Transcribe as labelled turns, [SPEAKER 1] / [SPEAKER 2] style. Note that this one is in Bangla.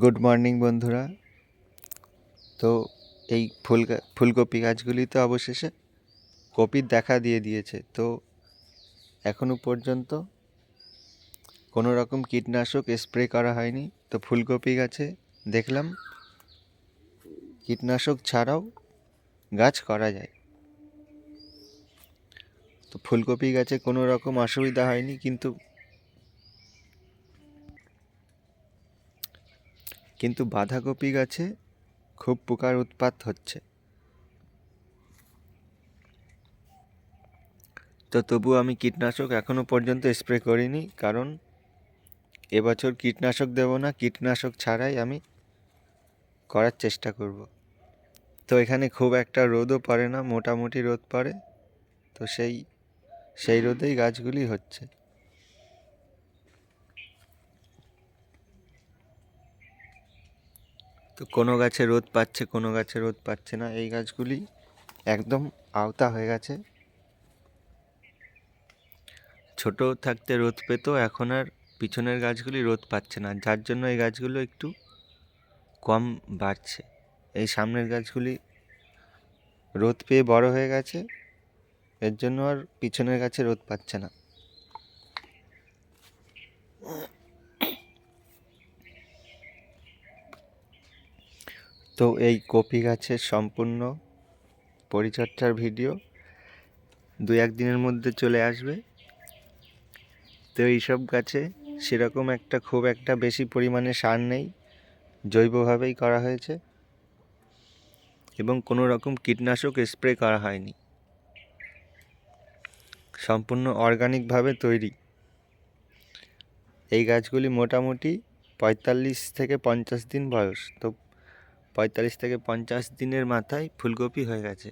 [SPEAKER 1] গুড মর্নিং বন্ধুরা। তো এই ফুল ফুলকপি গাছগুলি তো অবশেষে কপির দেখা দিয়ে দিয়েছে। তো এখনও পর্যন্ত কোনো রকম কীটনাশক স্প্রে করা হয়নি। তো ফুলকপি গাছে দেখলাম কীটনাশক ছাড়াও গাছ করা যায়। তো ফুলকপি গাছে কোনো রকম অসুবিধা হয়নি, কিন্তু কিন্তু বাঁধাকপি গাছে খুব পোকার উৎপাত হচ্ছে। তো তবু আমি কীটনাশক এখনও পর্যন্ত স্প্রে করিনি, কারণ এবছর কীটনাশক দেব না, কীটনাশক ছাড়াই আমি করার চেষ্টা করব। তো এখানে খুব একটা রোদও পড়ে না, মোটামুটি রোদ পড়ে, তো সেই সেই রোদেই গাছগুলি হচ্ছে। তো কোনো গাছে রোদ পাচ্ছে, কোনো গাছে রোদ পাচ্ছে না। এই গাছগুলি একদম আওতা হয়ে গেছে। ছোট থাকতে রোদ পেতো, এখন আর পিছনের গাছগুলি রোদ পাচ্ছে না। যার জন্য এই গাছগুলো একটু কম বাড়ছে। এই সামনের গাছগুলি রোদ পেয়ে বড় হয়ে গেছে, এর জন্য আর পিছনের গাছে রোদ পাচ্ছে না। তো এই কপি গাছের সম্পূর্ণ পরিচর্যার ভিডিও দু এক দিনের মধ্যে চলে আসবে। তো এইসব গাছে সেরকম একটা খুব একটা বেশি পরিমাণে সার নেই, জৈবভাবেই করা হয়েছে এবং কোনো রকম কীটনাশক স্প্রে করা হয়নি। সম্পূর্ণ অর্গানিকভাবে তৈরি। এই গাছগুলি মোটামুটি পঁয়তাল্লিশ থেকে পঞ্চাশ দিন বয়স, তো পঁয়তাল্লিশ থেকে পঞ্চাশ দিনের মাথায় ফুলকপি হয়ে গেছে।